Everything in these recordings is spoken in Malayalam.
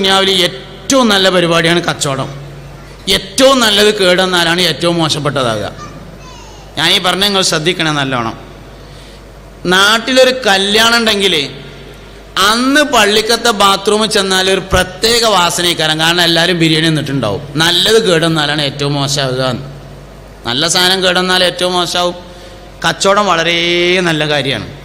ദുനിയാവിൽ ഏറ്റവും നല്ല പരിപാടിയാണ് കച്ചവടം. ഏറ്റവും നല്ലത് കേടെന്നാലാണ് ഏറ്റവും മോശപ്പെട്ടതാകുക. ഞാൻ ഈ പറഞ്ഞ നിങ്ങൾ ശ്രദ്ധിക്കണേ നല്ലോണം. നാട്ടിലൊരു കല്യാണം ഉണ്ടെങ്കിൽ അന്ന് പള്ളിക്കത്തെ ബാത്റൂമിൽ ചെന്നാൽ ഒരു പ്രത്യേക വാസനയ്ക്കാരം. കാരണം എല്ലാവരും ബിരിയാണി നിന്നിട്ടുണ്ടാവും നല്ലത് കേടെന്നാലാണ് ഏറ്റവും മോശമാകുക. നല്ല സാധനം കേടെന്നാൽ ഏറ്റവും മോശമാവും. കച്ചവടം വളരെ നല്ല കാര്യമാണ്.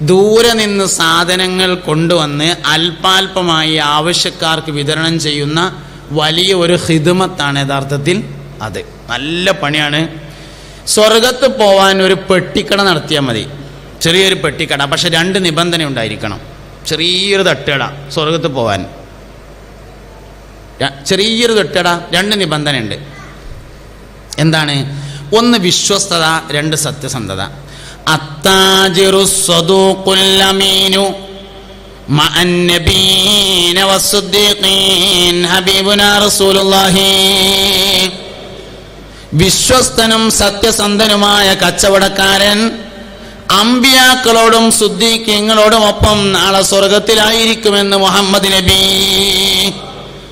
ദൂരെ നിന്ന് സാധനങ്ങൾ കൊണ്ടുവന്ന് അല്പാൽപമായി ആവശ്യക്കാർക്ക് വിതരണം ചെയ്യുന്ന വലിയ ഒരു ഹിദമത്താണ് യഥാർത്ഥത്തിൽ അത്. നല്ല പണിയാണ്. സ്വർഗത്ത് പോവാൻ ഒരു പെട്ടിക്കട നടത്തിയാൽ മതി. ചെറിയൊരു പെട്ടിക്കട പക്ഷെ രണ്ട് നിബന്ധന ഉണ്ടായിരിക്കണം. ചെറിയൊരു തട്ടുകട സ്വർഗത്ത് പോവാൻ. ചെറിയൊരു തട്ടുകട രണ്ട് നിബന്ധനയുണ്ട്. എന്താണ്? ഒന്ന് വിശ്വസ്തത രണ്ട് സത്യസന്ധത. വിശ്വസ്തനും സത്യസന്ധനുമായ കച്ചവടക്കാരൻ അമ്പിയാക്കളോടും സുദ്ദീഖ്യങ്ങളോടും ഒപ്പം നാളെ സ്വർഗത്തിലായിരിക്കുമെന്ന് മുഹമ്മദ് നബി.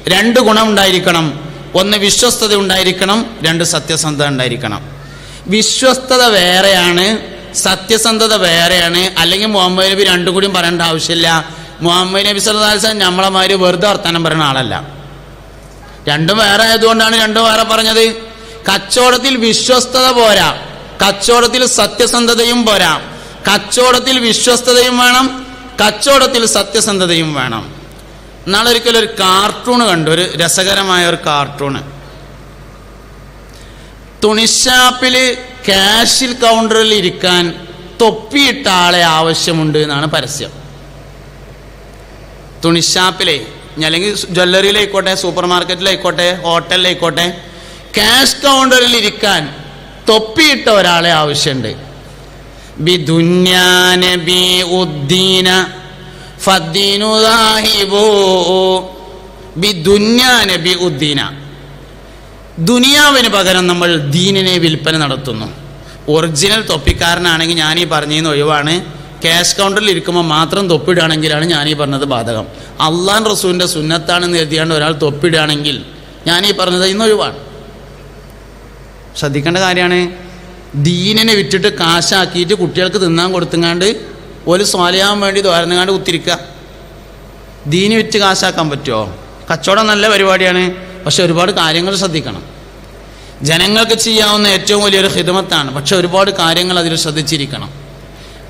രണ്ട് ഗുണം ഉണ്ടായിരിക്കണം. ഒന്ന് വിശ്വസ്തത ഉണ്ടായിരിക്കണം രണ്ട് സത്യസന്ധത ഉണ്ടായിരിക്കണം. വിശ്വസ്തത വേറെയാണ്. സത്യസന്ധത വേറെയാണ്. അല്ലെങ്കിൽ മുഹമ്മദ് നബി രണ്ടും കൂടിയും പറയേണ്ട ആവശ്യമില്ല. മുഹമ്മദ് നബി സല്ലാസ് നമ്മളെ മാതിരി വെറുതെ വർത്തമാനം പറയുന്ന ആളല്ല. രണ്ടും വേറെ ആയതുകൊണ്ടാണ് രണ്ടും വേറെ പറഞ്ഞത്. കച്ചവടത്തിൽ വിശ്വസ്തത പോരാ. കച്ചവടത്തിൽ സത്യസന്ധതയും പോരാ. കച്ചവടത്തിൽ വിശ്വസ്തതയും വേണം. കച്ചവടത്തിൽ സത്യസന്ധതയും വേണം. നാളെ ഒരിക്കലും ഒരു കാർട്ടൂൺ കണ്ടു. ഒരു രസകരമായ ഒരു കാർട്ടൂണ് തുണിഷാപ്പിൽ ക്യാഷിൽ കൗണ്ടറിൽ ഇരിക്കാൻ തൊപ്പിയിട്ട ആളെ ആവശ്യമുണ്ട് എന്നാണ് പരസ്യം. തുണിഷാപ്പിലെ അല്ലെങ്കിൽ ജ്വല്ലറിയിലായിക്കോട്ടെ സൂപ്പർ മാർക്കറ്റിലായിക്കോട്ടെ ഹോട്ടലിലായിക്കോട്ടെ ക്യാഷ് കൗണ്ടറിൽ ഇരിക്കാൻ തൊപ്പിയിട്ട ഒരാളെ ആവശ്യമുണ്ട്. ബി ദുന്യാന ബി ഉദ്ദീന ഫദ്ദീനു ദാഹിബു ബി ദുന്യാന ബി ഉദ്ദീന. ദുനിയാവിന് പകരം നമ്മൾ ദീനിനെ വിൽപ്പന നടത്തുന്നു. ഒറിജിനൽ തൊപ്പിക്കാരനാണെങ്കിൽ ഞാനീ പറഞ്ഞതിന് ഒഴിവാണ്. ക്യാഷ് കൗണ്ടറിൽ ഇരിക്കുമ്പോൾ മാത്രം തൊപ്പിടുകയാണെങ്കിലാണ് ഞാനീ പറഞ്ഞത് ബാധകം. അള്ളാൻ റസൂലിന്റെ സുന്നത്താണെന്ന് എഴുതിയാണ്ട് ഒരാൾ തൊപ്പിടുകയാണെങ്കിൽ ഞാനീ പറഞ്ഞത് ഇന്ന് ഒഴിവാണ്. ശ്രദ്ധിക്കേണ്ട കാര്യമാണ്. ദീനിനെ വിറ്റിട്ട് കാശാക്കിയിട്ട് കുട്ടികൾക്ക് തിന്നാൻ കൊടുത്തുങ്ങാണ്ട് ഒരു സ്വാലിയാവാൻ വേണ്ടി തോരന്നുകാണ്ട് കുത്തിരിക്കുക. ദീനി വിറ്റ് കാശാക്കാൻ പറ്റുമോ? കച്ചവടം നല്ല പരിപാടിയാണ്. പക്ഷെ ഒരുപാട് കാര്യങ്ങൾ ശ്രദ്ധിക്കണം. ജനങ്ങൾക്ക് ചെയ്യാവുന്ന ഏറ്റവും വലിയൊരു ഹിതമത്താണ് പക്ഷെ ഒരുപാട് കാര്യങ്ങൾ അതിൽ ശ്രദ്ധിച്ചിരിക്കണം.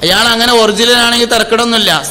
അയാൾ അങ്ങനെ ഒറിജിനൽ ആണെങ്കിൽ തിരക്കിടൊന്നുമില്ല